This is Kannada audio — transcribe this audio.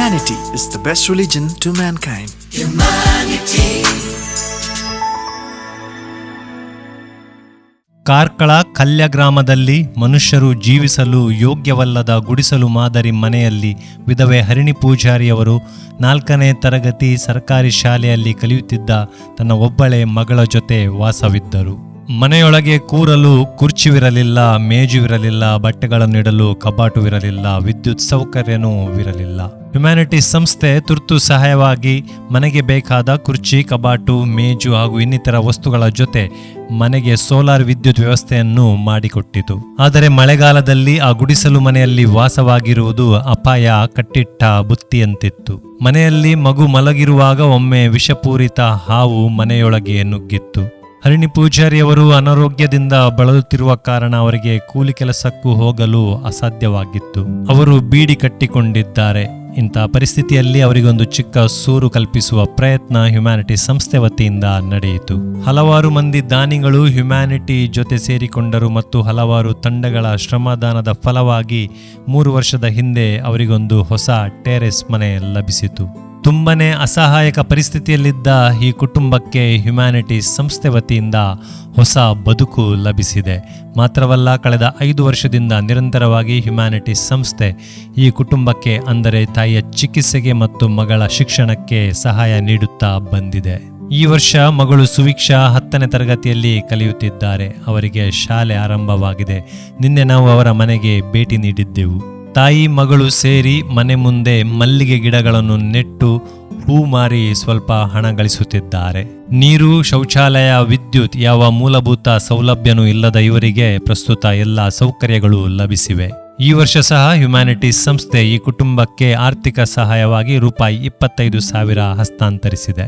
Humanity is the best religion to mankind. Karkala Kalya ಗ್ರಾಮದಲ್ಲಿ ಮನುಷ್ಯರು ಜೀವಿಸಲು ಯೋಗ್ಯವಲ್ಲದ ಗುಡಿಸಲು ಮಾದರಿ ಮನೆಯಲ್ಲಿ ವಿಧವೆ ಹರಿಣಿ ಪೂಜಾರಿಯವರು ನಾಲ್ಕನೇ ತರಗತಿ ಸರ್ಕಾರಿ ಶಾಲೆಯಲ್ಲಿ ಕಲಿಯುತ್ತಿದ್ದ ತನ್ನ ಒಬ್ಬಳೆ ಮಗಳ ಜೊತೆ ವಾಸವಿದ್ದರು ಮನೆಯೊಳಗೆ ಕೂರಲು ಕುರ್ಚಿವಿರಲಿಲ್ಲ, ಮೇಜುವಿರಲಿಲ್ಲ ಕಬಾಟು ಕಬಾಟುವಿರಲಿಲ್ಲ, ವಿದ್ಯುತ್ ಸೌಕರ್ಯನೂ ಇರಲಿಲ್ಲ ಹ್ಯುಮ್ಯಾನಿಟೀಸ್ ಸಂಸ್ಥೆ ತುರ್ತು ಸಹಾಯವಾಗಿ ಮನೆಗೆ ಬೇಕಾದ ಕುರ್ಚಿ, ಕಬಾಟು, ಮೇಜು ಹಾಗೂ ಇನ್ನಿತರ ವಸ್ತುಗಳ ಜೊತೆ ಮನೆಗೆ ಸೋಲಾರ್ ವಿದ್ಯುತ್ ವ್ಯವಸ್ಥೆಯನ್ನು ಮಾಡಿಕೊಟ್ಟಿತು. ಆದರೆ ಮಳೆಗಾಲದಲ್ಲಿ ಆ ಗುಡಿಸಲು ಮನೆಯಲ್ಲಿ ವಾಸವಾಗಿರುವುದು ಅಪಾಯ, ಕಟ್ಟಿಟ್ಟ ಬುತ್ತಿಯಂತಿತ್ತು. ಮನೆಯಲ್ಲಿ ಮಗು ಮಲಗಿರುವಾಗ ಒಮ್ಮೆ ವಿಷಪೂರಿತ ಹಾವು ಮನೆಯೊಳಗೆ ನುಗ್ಗಿತ್ತು. ಹರಿಣಿ ಪೂಜಾರಿಯವರು ಅನಾರೋಗ್ಯದಿಂದ ಬಳಲುತ್ತಿರುವ ಕಾರಣ ಅವರಿಗೆ ಕೂಲಿ ಕೆಲಸಕ್ಕೂ ಹೋಗಲು ಅಸಾಧ್ಯವಾಗಿತ್ತು. ಅವರು ಬೀಡಿ ಕಟ್ಟಿಕೊಂಡಿದ್ದಾರೆ. ಇಂತಹ ಪರಿಸ್ಥಿತಿಯಲ್ಲಿ ಅವರಿಗೊಂದು ಚಿಕ್ಕ ಸೂರು ಕಲ್ಪಿಸುವ ಪ್ರಯತ್ನ ಹ್ಯುಮ್ಯಾನಿಟಿ ಸಂಸ್ಥೆ ವತಿಯಿಂದ ನಡೆಯಿತು. ಹಲವಾರು ಮಂದಿ ದಾನಿಗಳು ಹ್ಯುಮ್ಯಾನಿಟಿ ಜೊತೆ ಸೇರಿಕೊಂಡರು ಮತ್ತು ಹಲವಾರು ತಂಡಗಳ ಶ್ರಮದಾನದ ಫಲವಾಗಿ ಮೂರು ವರ್ಷದ ಹಿಂದೆ ಅವರಿಗೊಂದು ಹೊಸ ಟೆರೆಸ್ ಮನೆ ಲಭಿಸಿತು. ತುಂಬನೇ ಅಸಹಾಯಕ ಪರಿಸ್ಥಿತಿಯಲ್ಲಿದ್ದ ಈ ಕುಟುಂಬಕ್ಕೆ ಹ್ಯುಮ್ಯಾನಿಟಿ ಸಂಸ್ಥೆ ವತಿಯಿಂದ ಹೊಸ ಬದುಕು ಲಭಿಸಿದೆ. ಮಾತ್ರವಲ್ಲ, ಕಳೆದ ಐದು ವರ್ಷದಿಂದ ನಿರಂತರವಾಗಿ ಹ್ಯುಮ್ಯಾನಿಟಿ ಸಂಸ್ಥೆ ಈ ಕುಟುಂಬಕ್ಕೆ, ಅಂದರೆ ತಾಯಿಯ ಚಿಕಿತ್ಸೆಗೆ ಮತ್ತು ಮಗಳ ಶಿಕ್ಷಣಕ್ಕೆ ಸಹಾಯ ನೀಡುತ್ತಾ ಬಂದಿದೆ. ಈ ವರ್ಷ ಮಗಳು ಸುವೀಕ್ಷಾ ಹತ್ತನೇ ತರಗತಿಯಲ್ಲಿ ಕಲಿಯುತ್ತಿದ್ದಾರೆ. ಅವರಿಗೆ ಶಾಲೆ ಆರಂಭವಾಗಿದೆ. ನಿನ್ನೆ ನಾವು ಅವರ ಮನೆಗೆ ಭೇಟಿ ನೀಡಿದ್ದೆವು. ತಾಯಿ ಮಗಳು ಸೇರಿ ಮನೆ ಮುಂದೆ ಮಲ್ಲಿಗೆ ಗಿಡಗಳನ್ನು ನೆಟ್ಟು ಹೂ ಮಾರಿ ಸ್ವಲ್ಪ ಹಣ ಗಳಿಸುತ್ತಿದ್ದಾರೆ. ನೀರು, ಶೌಚಾಲಯ, ವಿದ್ಯುತ್ ಯಾವ ಮೂಲಭೂತ ಸೌಲಭ್ಯನೂ ಇಲ್ಲದ ಇವರಿಗೆ ಪ್ರಸ್ತುತ ಎಲ್ಲ ಸೌಕರ್ಯಗಳು ಲಭಿಸಿವೆ. ಈ ವರ್ಷ ಸಹ ಹ್ಯುಮ್ಯಾನಿಟೀಸ್ ಸಂಸ್ಥೆ ಈ ಕುಟುಂಬಕ್ಕೆ ಆರ್ಥಿಕ ಸಹಾಯವಾಗಿ ರೂಪಾಯಿ ಇಪ್ಪತ್ತೈದು ಸಾವಿರ ಹಸ್ತಾಂತರಿಸಿದೆ.